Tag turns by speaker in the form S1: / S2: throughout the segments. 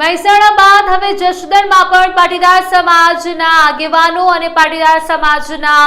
S1: મહેસાણા બાદ હવે જસદણમાં પણ પાટીદાર સમાજના આગેવાનો અને પાટીદાર સમાજના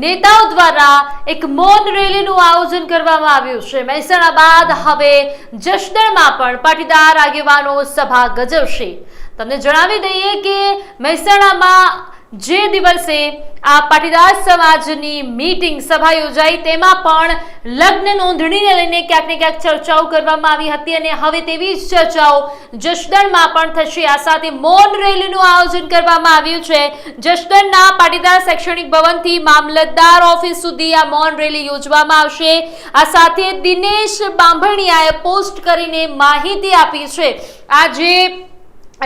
S1: નેતાઓ દ્વારા એક મૌન રેલીનું આયોજન કરવામાં આવ્યું છે. મહેસાણા બાદ હવે જસદણમાં પણ પાટીદાર આગેવાનો સભા ગજવશે. તમને જણાવી દઈએ કે મહેસાણામાં જે દિવસે આ પાટીદાર સમાજની મીટિંગ સભા યોજાઈ, તેમાં પણ લગ્ન નોંધણીને લઈને ક્યાંક ને ક્યાંક ચર્ચાઓ કરવામાં આવી હતી અને હવે તેવી જ ચર્ચાઓ જસદણમાં પણ થશે. આ સાથે મૌન રેલીનું આયોજન કરવામાં આવ્યું છે. જસદણના પાટીદાર શૈક્ષણિક ભવનથી મામલતદાર ઓફિસ સુધી આ મૌન રેલી યોજવામાં આવશે. આ સાથે દિનેશ બાંભણિયાએ પોસ્ટ કરીને માહિતી આપી છે. આ જે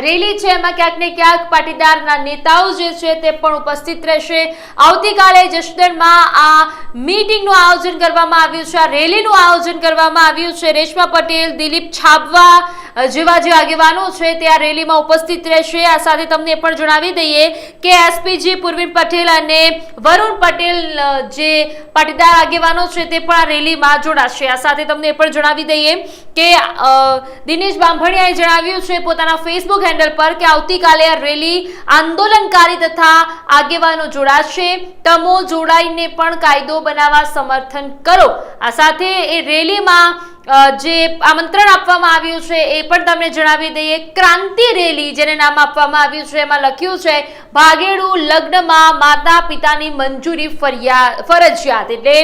S1: રેલી છે, એમાં ક્યાંક ને ક્યાંક પાટીદારના નેતાઓ જે છે તે પણ ઉપસ્થિત રહેશે. આવતીકાલે જસદણમાં આ મીટિંગનું આયોજન કરવામાં આવ્યું છે, આ રેલીનું આયોજન કરવામાં આવ્યું છે. રેશમા પટેલ, દિલીપ છાબવા જેવા જે આગેવાનો છે તે આ રેલીમાં ઉપસ્થિત રહેશે. આ સાથે તમને પણ જણાવી દઈએ કે એસપીજી પૂર્વિન પટેલ અને વરુણ પટેલ જે પાટીદાર આગેવાનો છે તે પણ આ રેલીમાં જોડાશે. આ સાથે તમને પણ જણાવી દઈએ કે દિનેશ બાંભણિયાએ જણાવ્યું છે પોતાના ફેસબુક હેન્ડલ પર કે આવતીકાલે આ રેલી આંદોલનકારી તથા આગેવાનો જોડાશે. તમો જોડાઈને પણ કાયદો બનાવવા સમર્થન કરો. આ સાથે એ રેલીમાં જે આમંત્રણ આપવામાં આવ્યું છે એ પણ તમને જણાવી દઈએ. ક્રાંતિ રેલી જેને નામ આપવામાં આવ્યું છે, એમાં લખ્યું છે, ભાગેડુ લગ્નમાં માતા પિતાની મંજૂરી ફરિયાદ ફરજિયાત. એટલે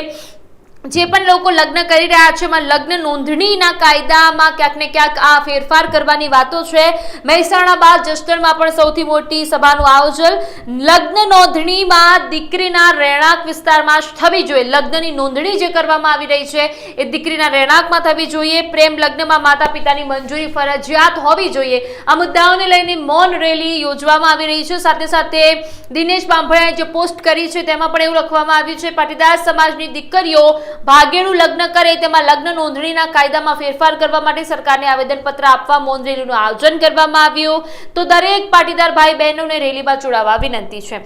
S1: જે પણ લોકો લગ્ન કરી રહ્યા છે, એમાં લગ્ન નોંધણીના કાયદામાં ક્યાંક ને ક્યાંક આ ફેરફાર કરવાની વાતો છે. મહેસાણા બાદ જસદણમાં પણ સૌથી મોટી સભાનું આયોજન. લગ્ન નોંધણીમાં દીકરીના રહેણાંક વિસ્તારમાં થવી જોઈએ. લગ્નની નોંધણી જે કરવામાં આવી રહી છે, એ દીકરીના રહેણાંકમાં થવી જોઈએ. પ્રેમ લગ્નમાં માતા પિતાની મંજૂરી ફરજિયાત હોવી જોઈએ. આ મુદ્દાઓને લઈને મૌન રેલી યોજવામાં આવી રહી છે. સાથે સાથે દિનેશ બાંભળાએ જે પોસ્ટ કરી છે, તેમાં પણ એવું લખવામાં આવ્યું છે, પાટીદાર સમાજની દીકરીઓ ભાગેડું લગ્ન કરે, તેમાં લગ્ન નોંધણીના કાયદામાં ફેરફાર કરવા માટે સરકારને આવેદનપત્ર આપવા મૌન રેલીનું આયોજન કરવામાં આવ્યું. તો દરેક પાટીદાર ભાઈ બહેનોને રેલીમાં જોડાવા વિનંતી છે.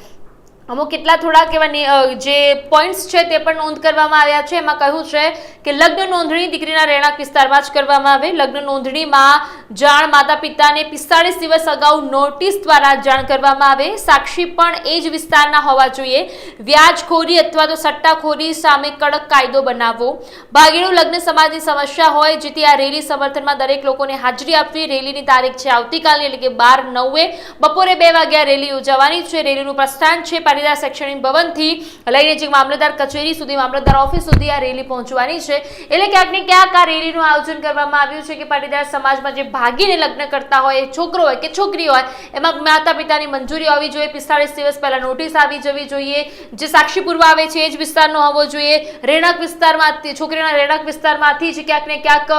S1: અમુક કેટલા થોડાક એવા જે પોઈન્ટ્સ છે તે પણ નોંધ કરવામાં આવ્યા છે. એમાં કહ્યું છે કે લગ્ન નોંધણી દીકરીના રહેણાંક વિસ્તારમાં જ કરવામાં આવે. લગ્ન નોંધણીમાં જાણ માતા પિતાને પિસ્તાળીસ દિવસ અગાઉ નોટિસ દ્વારા જાણ કરવામાં આવે. સાક્ષી પણ એ જ વિસ્તારના હોવા જોઈએ. વ્યાજખોરી અથવા તો સટ્ટાખોરી સામે કડક કાયદો બનાવવો. ભાગીનું લગ્ન સમાજની સમસ્યા હોય, જેથી આ રેલી સમર્થનમાં દરેક લોકોને હાજરી આપવી. રેલીની તારીખ છે આવતીકાલની, એટલે કે બાર નવે. બપોરે બે વાગ્યા રેલી યોજાવાની છે. રેલીનું પ્રસ્થાન છે પાટીદાર શૈક્ષણિક ભવનથી. લઈને જે મામલતદાર કચેરી સુધી, મામલતદાર ઓફિસ સુધી આ રેલી પહોંચવાની છે. એટલે ક્યાંક ને ક્યાંક આ રેલીનું આયોજન કરવામાં આવ્યું છે કે પાટીદાર સમાજમાં જે ભાગીને લગ્ન કરતા હોય છોકરો હોય કે છોકરી હોય, એમાં માતા પિતાની મંજૂરી હોવી જોઈએ, પિસ્તાળીસ દિવસ પહેલા નોટિસ આવી જવી જોઈએ, જે સાક્ષી પૂર્વ આવે છે, એ જ વિસ્તારનો હોવો જોઈએ. રહેણાંક વિસ્તારમાં છોકરીના રહેણાંક વિસ્તારમાંથી જ ક્યાંક ને ક્યાંક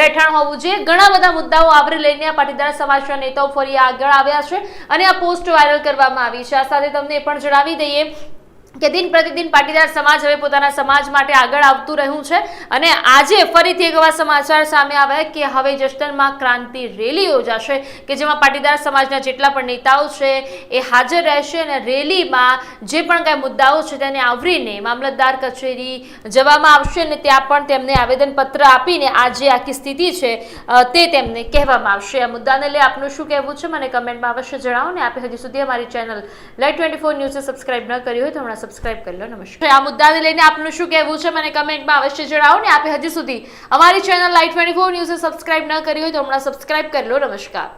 S1: રહેઠાણ હોવું જોઈએ. ઘણા બધા મુદ્દાઓ આવરી લઈને આ પાટીદાર સમાજના નેતાઓ ફરી આગળ આવ્યા છે અને આ પોસ્ટ વાયરલ કરવામાં આવી છે. આ સાથે તમને એ પણ જણાવી દઈએ કે દિન પ્રતિદિન પાટીદાર સમાજ હવે પોતાના સમાજ માટે આગળ આવતું રહ્યું છે અને આજે ફરીથી એક એવા સમાચાર સામે આવ્યા કે હવે જસદણમાં ક્રાંતિ રેલી યોજાશે કે જેમાં પાટીદાર સમાજના જેટલા પણ નેતાઓ છે એ હાજર રહેશે અને રેલીમાં જે પણ કાંઈ મુદ્દાઓ છે તેને આવરીને મામલતદાર કચેરી જવામાં આવશે અને ત્યાં પણ તેમને આવેદનપત્ર આપીને આ જે આખી સ્થિતિ છે તે તેમને કહેવામાં આવશે. આ મુદ્દાને લઈ આપનું શું કહેવું છે? મને કમેન્ટમાં અવશ્ય જણાવો ને આપે હજી સુધી અમારી ચેનલ લાઈટ ટ્વેન્ટી ફોર ન્યૂઝે સબસ્ક્રાઈબ ન કરી હોય તો હમણાં સબસ્ક્રાઇબ કરી લો, નમસ્કાર. આ મુદ્દાને લઈને આપનું શું કહેવું છે? મને કમેન્ટમાં અવશ્ય જણાવો ને આપે હજી સુધી અમારી ચેનલ લાઈટ ટ્વેન્ટી ફોર ન્યૂઝને સબસ્ક્રાઇબ ન કરી હોય તો હમણાં સબસ્ક્રાઇબ કરી લો. નમસ્કાર.